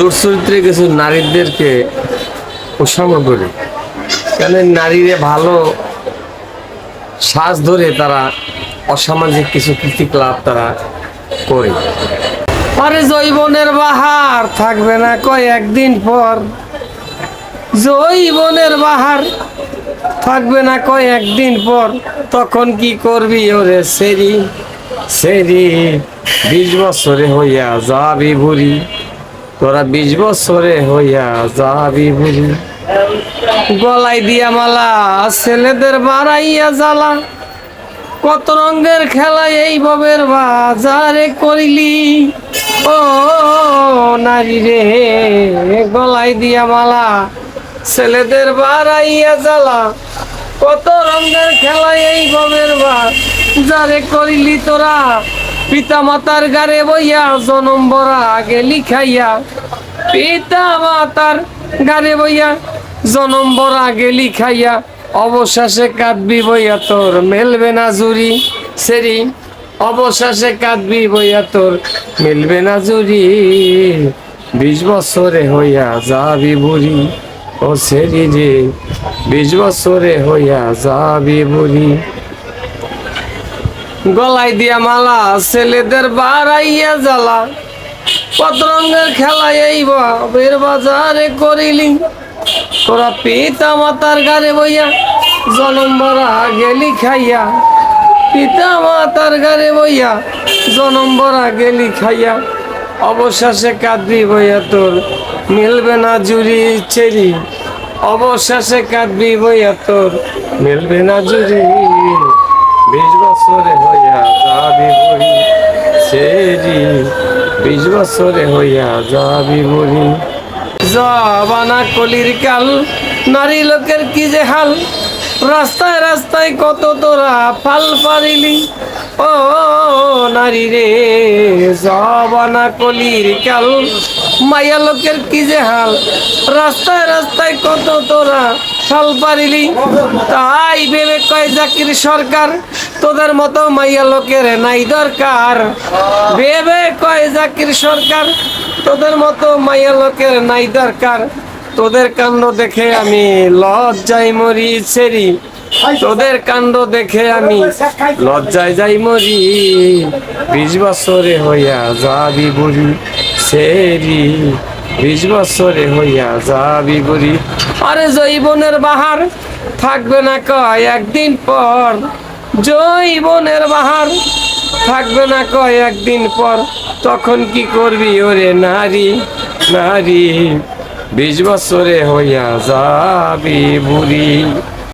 দুশ্চরিত্রে কিছু নারীদেরকে উৎসর্গ করি। কেন নারীরে ভালো শ্বাস ধরে তারা অসামাজিক কিছু কৃতিক্লাপ তারা করে। আরে জৈবনের বাহার থাকবে না কয়েকদিন পর। জৈবনের বাহার থাকবে না কয়েকদিন পর। তখন কি করবি ওরে সেরি? সেরি, বিশ বছরে হইয়া যাবি বুড়ি। তোরা বিশ বছরে হইয়া যাবি বুঝি গলায় দিয়া মালা, ছেলেদের বাড়াইয়া জ্বালা। কত রঙের খেলা এই ভবের বাজারে করিলি। ও নারী রে গলায় দিয়া মালা, ছেলেদের বাড়াইয়া জ্বালা। কত রঙের খেলা এই ভবের বাজারে করিলি তোরা। পিতা মাতার গারে বইয়া জনম বরা আগে লিখাইয়া পিতা মাতার গারে বইয়া জনম বরা আগে লিখাইয়া, অবশেষে কাঁদবি বইয়া তোর, মেলবে না জুরি সেরি। অবশেষে কাঁদবি বইয়া তোর, মিলবে না জুরি। বিশ বছরে হইয়া যাবি বুড়ি, ও সেরি রে, বিশ বছরে হইয়া যাবি বুড়ি। গলায় দিয়া মালা, ছেলেদের বাড়াইয়া জ্বালা। কত রঙের খেলা এই বের বাজারে করিলি। তোরা পিতা মাতার গারে বইয়া, জনম বরা গেলি খাইয়া। পিতা মাতার গারে বইয়া, জনম বরা গেলি খাইয়া। অবশেষে কাঁদবি বইয়া তোর, মিলবে না জুরি চেরি। অবশেষে কাঁদবি বইয়া তোর, মিলবে না জুরি বছরে হইয়া যাবি বই সেরি বিশ বছরে হইয়া যাবি বই জবানা কলির কাল, নারী লোকের কি যে হাল? রাস্তায় রাস্তায় কত তোরা ফাল পারিলি? ও, নারী রে, জবানা কলির কাল মাইয়া লোকের কি যে হাল? রাস্তায় রাস্তায় কত তোরা ফাল পারিলি? তাই ভেবে কয় জাকির সরকার তোদের মতো মাইয়া লোকের নাই দরকার। ভেবে কয় জাকির সরকার, তোদের মতো মাইয়া লোকের নাই দরকার। তোদের কাণ্ড দেখে আমি লজ্জায় মরি ছেড়ি। তোদের কাণ্ড দেখে আমি লজ্জায় যাই মরি। বিশ বছরে হইয়া যাবি বুড়ি সেরি বিশ বছরে হইয়া যাবি বুড়ি। আরে জৈবনের বাহার থাকবে না কয় একদিন পর। জৈবনের বাহার থাকবে না কয়েকদিন পর। তখন কি করবি ওরে নারী? নারী, বিশ বছরে হইয়া যাবি বুড়ি।